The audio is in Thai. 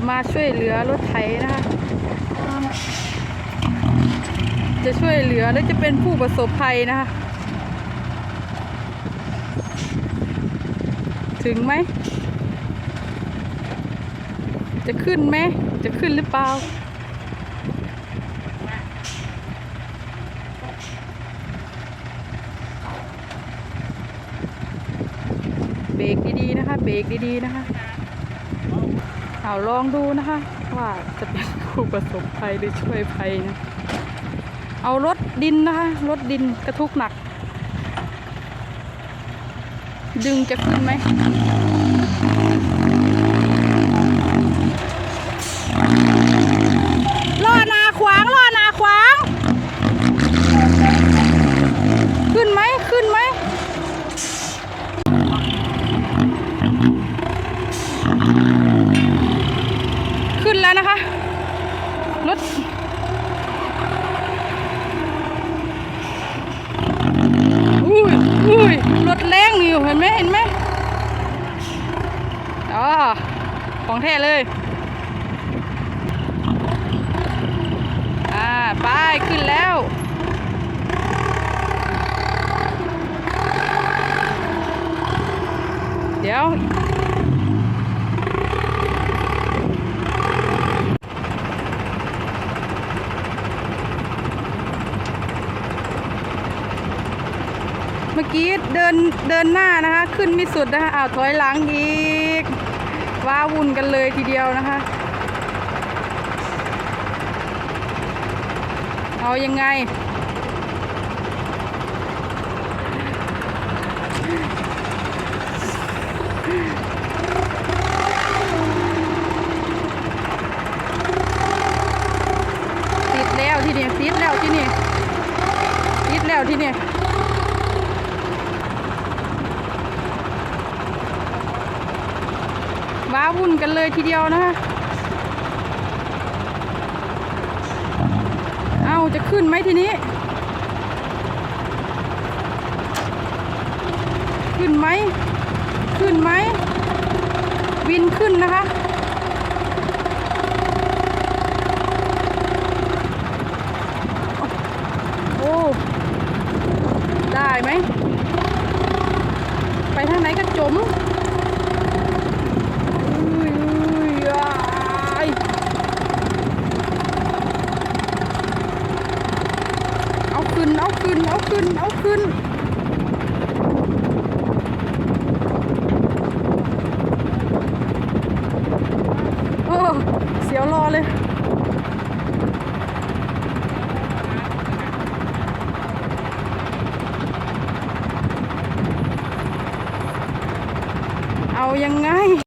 จะมาช่วยเหลือรถไถนะคะจะช่วยเหลือและจะเป็นผู้ประสบภัยนะคะ ถึงไหม จะขึ้นไหม จะขึ้นหรือเปล่าเบรกดีๆนะคะ เบรกดีๆนะคะ เอาลองดูนะคะ ว่าจะเป็นผู้ประสบภัยหรือช่วยภัยนะ เอารถดินนะคะรถดินกระทุกหนัก ดึงจะขึ้นไหม ล่อนาขวางล่อนาขวาง ขึ้นไหม ขึ้นไหม ขึ้ นแล้วนะคะ รถ อุ้ยอุ้ยรถแรงนี่อยู่เห็นไหมเห็นไหมอ๋อของแท้เลย อ่าไปขึ้นแล้วเดี๋ยว มื่อกี้เดินเดินหน้านะคะ ขึ้นไม่สุดนะคะอ้าวถอยหลังอีก ว้าวุ่นกันเลยทีเดียวนะคะ เอายังไง ติดแล้วที่นี่ติดแล้วที่นี่ติดแล้วที่นี่ ว้าวุ่นกันเลยทีเดียวนะคะเอาจะขึ้นไหมทีนี้ ขึ้นไหม ขึ้นไหม วินขึ้นนะคะโอ้ได้ไหม ไปทางไหนก็จมอุ้ยอุ้ยอ้ายเอาขึ้ นเอาขึ้นเอาขึ้นเอาขึ้นโอ้เสียวรอเลยเอายังไง